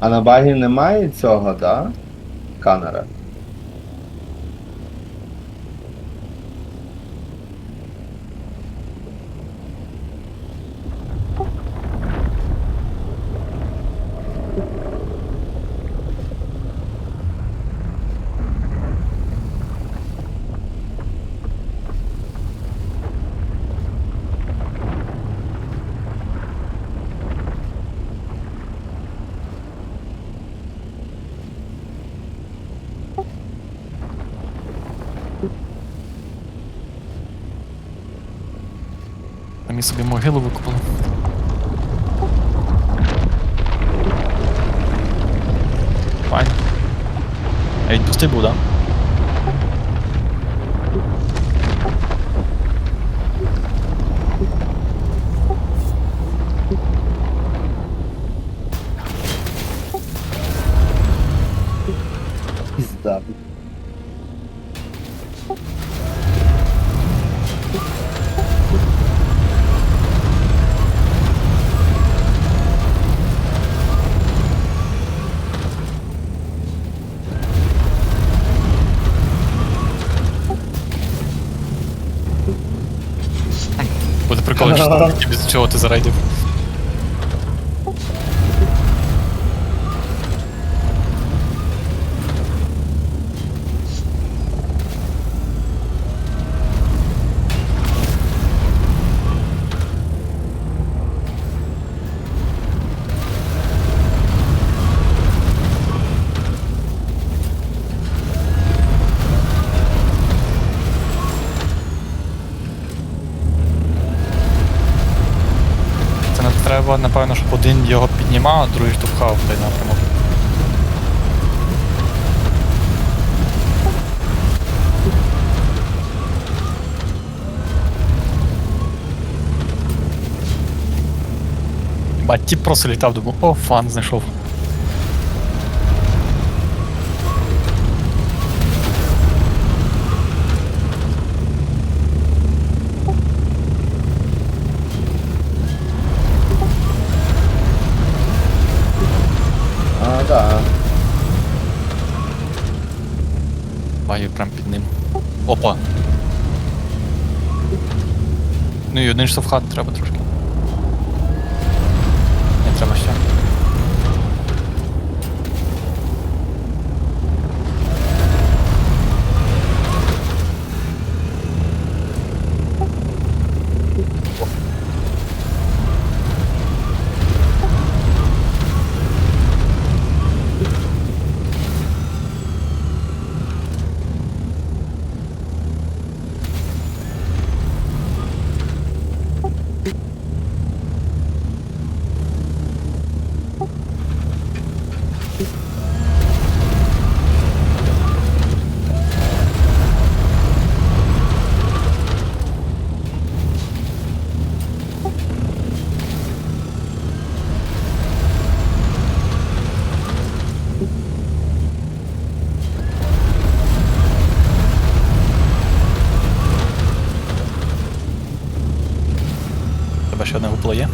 А на багі немає цього, да? Сканера. Самі собі могилу викопали. Файн. А він пустий був, да? Пізда. Прикол, без чого ти зарейдив. Треба, напевно, щоб один його піднімав, а другий штовхав в той напрямок. Бать, тіп просто літав, думав, о, фан знайшов. Ну і один штовхати треба трошки. Не треба ще. Ще одне гупло є?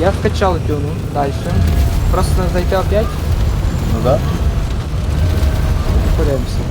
Я вкачал дюну. Дальше. Просто надо зайти опять. Ну да. Ускоряемся.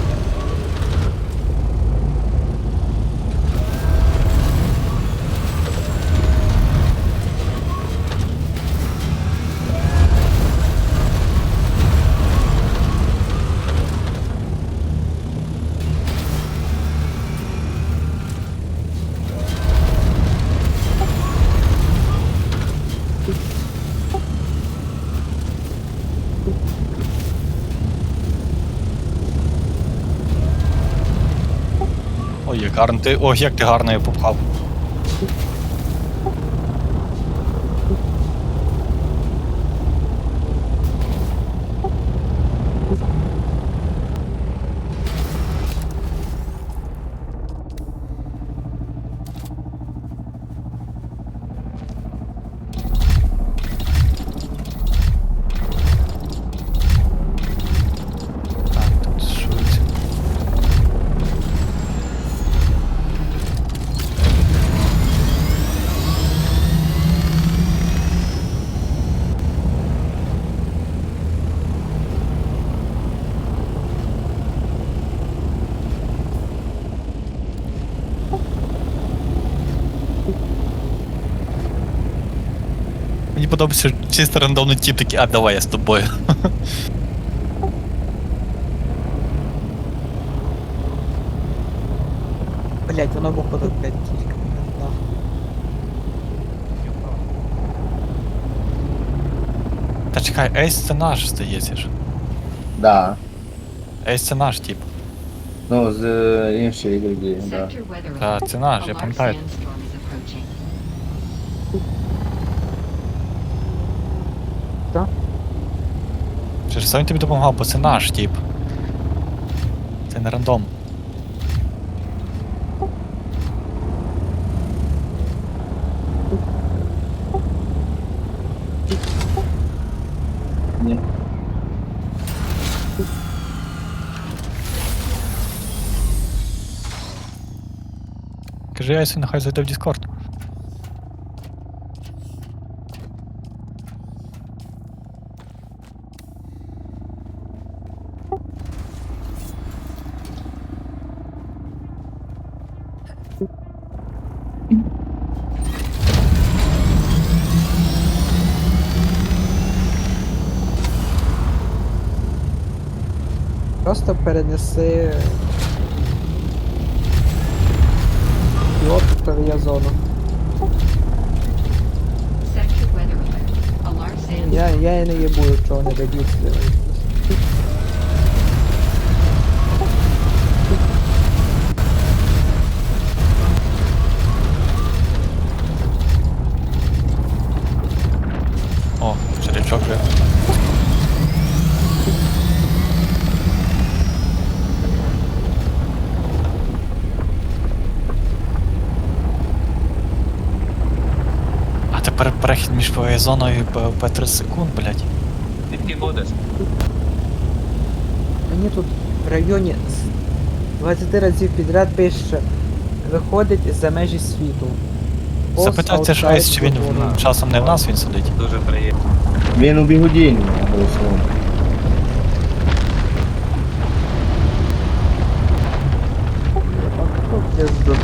Гарно ти. Ох, як ти гарно його попхав. Мені подобається чисто рандомний тип такий, а давай я з тобою. Блять, воно походу, блять, тільки. нахуй. Та чекай, Ейс це наш, здається ж. Да. Ейс це наш тип. Ну, з е, іншої ігри, да. Sector weather Та alert. це наш, A я large пам'ятаю. Це він тобі допомагав, бо це наш тип. Це не рандом. Ні. Кажи Ейсу, нехай зайде в Discord. Просто перенеси. Йоп, я зону. Я, я і не їбу, чого не дадуть. О, черечок вже. Перехід між зоною і ПВП 3 секунд, блядь. Ти будеш. Мені тут в районі з 20 разів підряд пише виходить за межі світу. Запитайте ж Ейс, чи він часом не в нас він сидить. Дуже приємно. Він у бігудінні голосував. Пизду.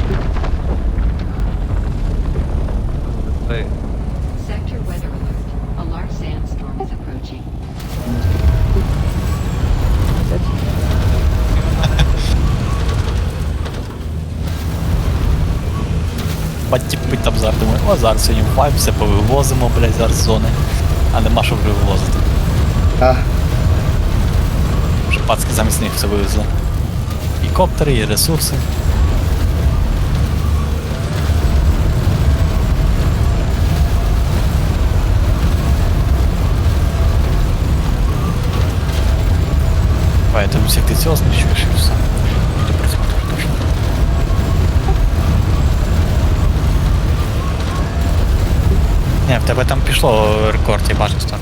Батіпи там зараз думаю, о, зараз сьогодні вайп, все повивозимо, блядь, зараз зони. А нема що вже вивозити. А, Вже пацки замість них все вивезли. І коптери, і ресурси. Поэтому всіх ти цього знищуєш і все. Ні, в тебе там пішло рекорд, я бачив так.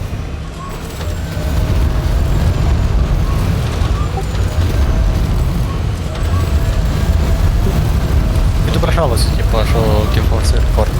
Відображалося, типу, що GeForce рекорд.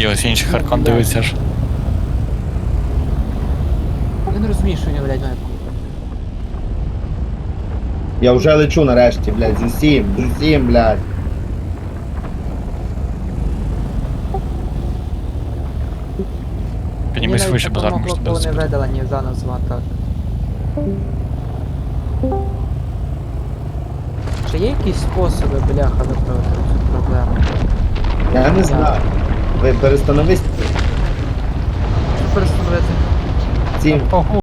І ось інший Харкон дивиться ж. Я не розумію, що він, блядь, має. я вже лечу нарешті, блядь, з усім, з усім, блядь. Піднімись вище, бо зараз коли тебе не збити. видалені заново звати. Чи є якісь способи, бляха, виправити цю проблему? Я не знаю. Ви перестановись Перестановити. цим. Ого,